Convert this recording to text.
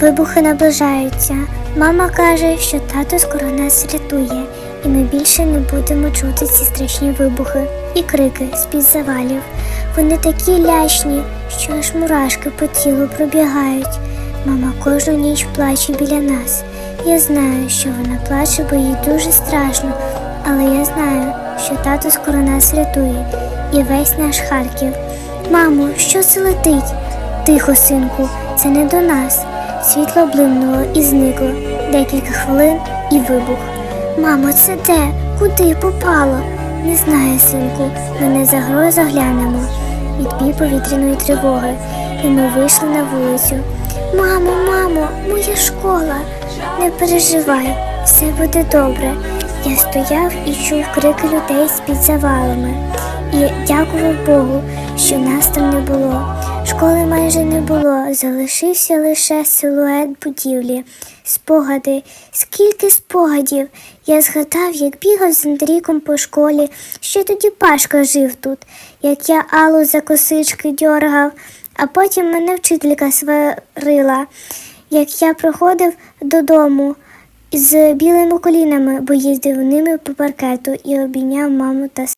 Вибухи наближаються. Мама каже, що тато скоро нас рятує, і ми більше не будемо чути ці страшні вибухи і крики з-під завалів. Вони такі лячні, що аж мурашки по тілу пробігають. Мама кожну ніч плаче біля нас. Я знаю, що вона плаче, бо їй дуже страшно, але я знаю, що тато скоро нас врятує і весь наш Харків. Мамо, що це летить? Тихо, синку, це не до нас. Світло блимнуло і зникло. Декілька хвилин і вибух. Мамо, це де? Куди попало? Не знаю, синку. Ми не загроза глянемо. Відбій повітряної тривоги. І ми вийшли на вулицю. Мамо, мамо, моя школа. Не переживай, все буде добре. Я стояв і чув крики людей з-під завалами. І дякував Богу, що нас там не було. Школи майже не було, залишився лише силует будівлі. Спогади, скільки спогадів. Я згадав, як бігав з Андрійком по школі, ще тоді Пашка жив тут, як я Аллу за косички дьоргав, а потім мене вчителька сварила, як я проходив додому з білими колінами, бо їздив ними по паркету і обійняв маму та